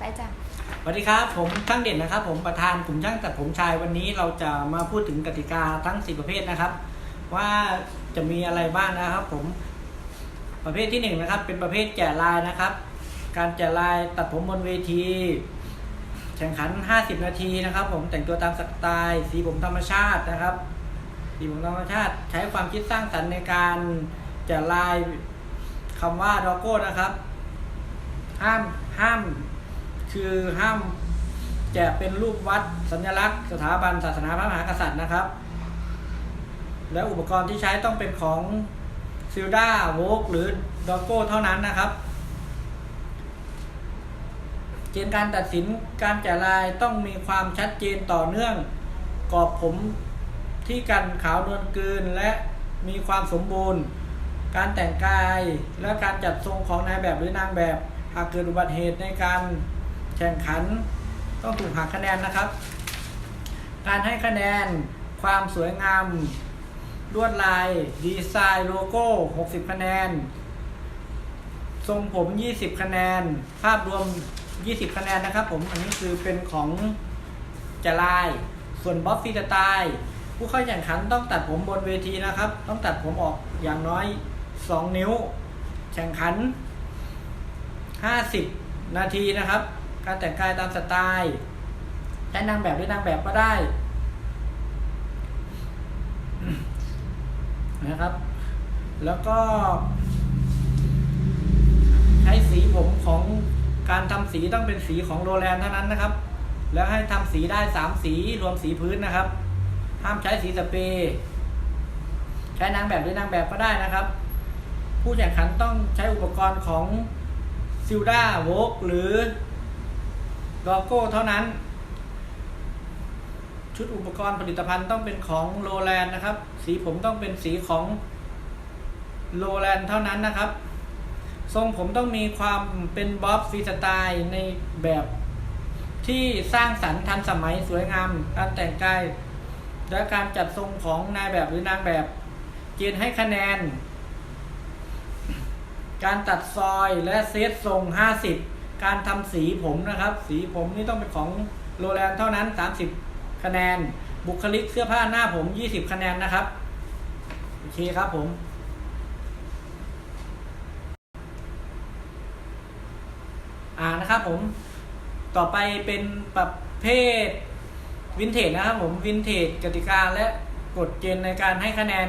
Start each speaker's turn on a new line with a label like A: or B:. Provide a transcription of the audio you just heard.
A: ได้จ้ะ
B: สวัสดีครับ ผมช่างเด่นนะครับ ผมประธานกลุ่มช่างตัดผมชายวันนี้เราจะมาพูดถึงกติกาทั้งสิประเภทนะครับ ว่าจะมีอะไรบ้างนะครับ ผมประเภทที่หนึ่งนะครับ เป็นประเภทแกะลายนะครับ การแกะลายตัดผมบนเวที แข่งขัน 50 นาทีนะครับ ผมแต่งตัวตามสไตล์สีผมธรรมชาตินะครับสีผมธรรมชาติใช้ความคิดสร้างสรรค์ในการแกะลายคำว่าดอโก้นะครับ ห้ามห้าม คือห้ามแจะเป็นรูปวัดสัญลักษณ์ สถาบันศาสนาพระมหากษัตริย์นะครับ และอุปกรณ์ที่ใช้ต้องเป็นของซิลดาโวกหรือดอโก้เท่านั้นนะครับเกณฑ์การตัดสินการแกะลายต้องมีความชัดเจนต่อเนื่อง กรอบผมที่กันขาวนวลกลืนและมีความสมบูรณ์ การแต่งกายและการจัดทรงของนายแบบหรือนางแบบ หากเกิดอุบัติเหตุในการ แข่งขัน ต้องถูกหักคะแนนนะครับ การให้คะแนนความสวยงามลวดลาย ดีไซน์โลโก้ 60 คะแนน ทรงผม 20 คะแนน ภาพรวม 20 คะแนนนะครับผม อันนี้คือเป็นของจะลาย ส่วนบ๊อบฟีสไตล์ผู้เข้าแข่งขันต้องตัดผมบนเวทีนะครับ ต้องตัดผมออกอย่างน้อย 2 นิ้ว แข่งขัน 50 นาทีนะครับ การแต่งกายตามสไตล์ใช้นางแบบหรือนางแบบก็ได้นะครับ แล้วก็ ใช้สีผมของการทำสีต้องเป็นสีของโรแลนด์เท่านั้นนะครับ แล้วให้ทำสีได้สามสีรวมสีพื้นนะครับ ห้ามใช้สีสเปรย์ใช้นางแบบหรือนางแบบก็ได้นะครับ ผู้แข่งขันต้องใช้อุปกรณ์ของซิลดาโวกหรือ ดอโก้เท่านั้น ชุดอุปกรณ์ผลิตภัณฑ์ต้องเป็นของโรแลนนะครับ สีผมต้องเป็นสีของโรแลนเท่านั้นนะครับ ทรงผมต้องมีความเป็นบ๊อบฟรีสไตล์ในแบบที่สร้างสรรค์ทันสมัยสวยงาม การแต่งกาย และการจัดทรงของนายแบบหรือนางแบบ เกณฑ์ให้คะแนน การตัดซอยและเซตทรง 50 การทำสีผมนะครับ สีผมนี่ต้องเป็นของโรแลนด์เท่านั้น 30 คะแนน บุคลิกเสื้อผ้าหน้าผม 20 คะแนนนะครับ โอเคครับผม อ่านะครับผม ต่อไปเป็นประเภทวินเทจนะครับผม วินเทจกติกาและกฎเกณฑ์ในการให้คะแนน